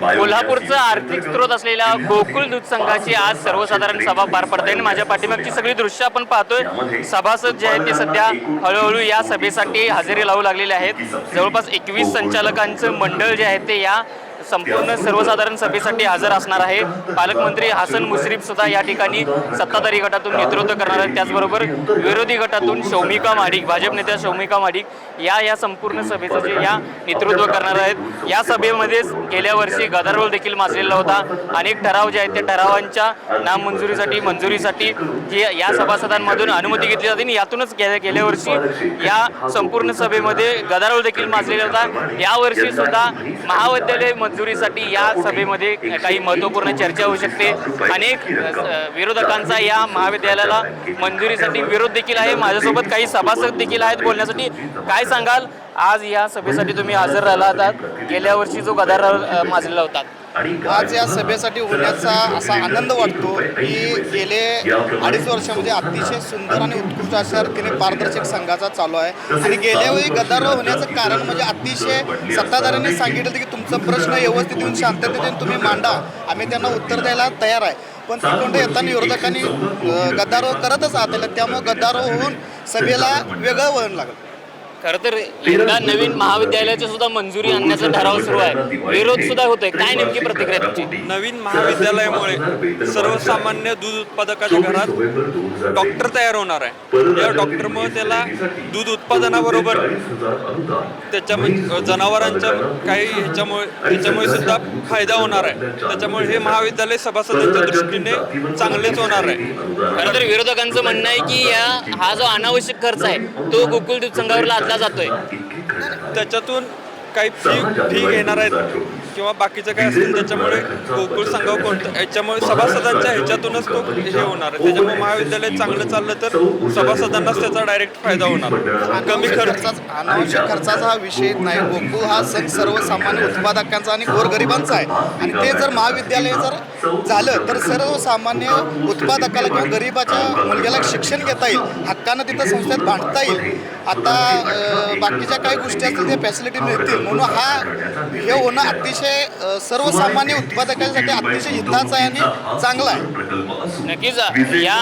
कोल्हापूरचं आर्थिक स्रोत असलेल्या गोकुळ दूध संघाची आज सर्वसाधारण सभा पार पडते आणि माझ्या पाठीमागची सगळी दृश्य आपण पाहतोय. सभासद जे आहेत ते सध्या हळूहळू या सभेसाठी हजेरी लावू लागलेले आहेत. जवळपास एकवीस संचालकांचं मंडळ जे आहे ते या संपूर्ण सर्वसाधारण सभेसाठी हजर असणार आहे. पालकमंत्री हसन मुश्रीफ सुद्धा या ठिकाणी सत्ताधारी गटातून नेतृत्व करणार आहेत. त्याचबरोबर विरोधी गटातून शौमिका माडिक भाजप नेत्या शौमिका माडिक या या संपूर्ण सभेचं जे या नेतृत्व करणार आहेत. या सभेमध्येच गेल्या वर्षी गदारोळ देखील माजलेला होता. अनेक ठराव जे आहेत त्या ठरावांच्या नाममंजुरीसाठी मंजुरीसाठी जे या सभासदांमधून अनुमती घेतली जाते आणि यातूनच गेल्या गेल्या वर्षी या संपूर्ण सभेमध्ये गदारोळ देखील माजलेला होता. यावर्षी सुद्धा महाविद्यालय मंजुरीसाठी या सभेमध्ये काही महत्त्वपूर्ण चर्चा होऊ शकते. अनेक विरोधकांचा या महाविद्यालयाला मंजुरीसाठी विरोध देखील आहे. माझ्यासोबत काही सभासद देखील आहेत बोलण्यासाठी. काय सांगाल? आज या सभेसाठी तुम्ही हजर राहिला आहात गेल्या वर्षी जो गदारोळ माजलेला होता. आज या सभेसाठी होण्याचा असा आनंद वाटतो की गेले अडीच वर्षामध्ये अतिशय सुंदर आणि उत्कृष्ट अशा रीतीने पारदर्शक संघाचा चालू आहे. आणि गेल्या वेळी गदारोळ होण्याचं कारण म्हणजे अतिशय सत्ताधाऱ्यांनी सांगितलं की तुमचा प्रश्न व्यवस्थित येऊन शांततेने तुम्ही मांडा. आम्ही त्यांना उत्तर द्यायला तयार आहे. पण तिकडं येताना विरोधकांनी गदारोळ करतच आले त्यामुळे गदारोळ होऊन सभेला वेगळं वळण लागलं. खरं तर यंदा नवीन महाविद्यालयाची सुद्धा मंजुरी आणण्याचा ठराव सुरू आहे. विरोध सुद्धा होतोय. काय नेमकी प्रतिक्रिया तुमची? नवीन महाविद्यालयामुळे सर्वसामान्य दूध उत्पादकाच्या घरात डॉक्टर तयार होणार आहे. या डॉक्टरमुळे त्याला दूध उत्पादनाबरोबर त्याच्या म्हणजे जनावरांच्या काही ह्याच्यामुळे ह्याच्यामुळे सुद्धा फायदा होणार आहे. त्याच्यामुळे हे महाविद्यालय सभासदांच्या दृष्टीने चांगलेच होणार आहे. खरं तर विरोधकांचं म्हणणं आहे की या हा जो अनावश्यक खर्च आहे तो गोकुळ दूध संघावर लादला जातोय. त्याच्यातून काही फी फी घेणार आहेत किंवा बाकीचं काय असेल त्याच्यामुळे गोकुळ संघावर कोणतं? याच्यामुळे सभासदांच्या ह्याच्यातूनच तो हे होणार. आहे त्याच्यामुळे महाविद्यालय चांगलं चाललं तर सभासदांनाच त्याचा डायरेक्ट फायदा होणार. कमी खर्च. खर्चाचा अनावश्यक खर्चाचा हा विषय नाही. गोकुळ हा सण सर्वसामान्य उत्पादकांचा आणि गोरगरिबांचा आहे. आणि ते जर महाविद्यालय जर झालं तर सर्वसामान्य उत्पादकाला किंवा गरिबाच्या मुलग्याला शिक्षण घेता येईल हक्कानं तिथं संस्थेत बांधता येईल. आता बाकीच्या काही गोष्टी असतील त्या फॅसिलिटी मिळतील. म्हणून हा हे होणं अतिशय सर्वसामान्य उत्पादकांसाठी अतिशय हिताचं आहे आणि चांगलं आहे. नक्कीच या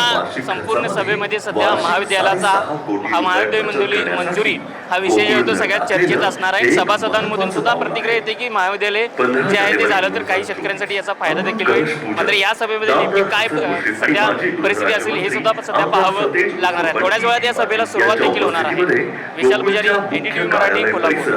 संपूर्ण सभेमध्ये सध्या महाविद्यालयाचा हा महाविद्यालय मंजुरी मंजुरी हा विषय जो आहे तो सगळ्यात चर्चेत असणार आहे. सभासदांमधून सुद्धा प्रतिक्रिया येते की महाविद्यालय जे आहे ते झालं तर काही शेतकऱ्यांसाठी याचा फायदा देखील होईल. मात्र या सभेमध्ये नेमकी काय सध्या परिस्थिती असेल हे सुद्धा सध्या पाहावं लागणार आहे. थोड्याच वेळात या सभेला सुरुवात देखील होणार आहे. विशाल पुजारी एनडीटीव्ही मराठी कोल्हापूर.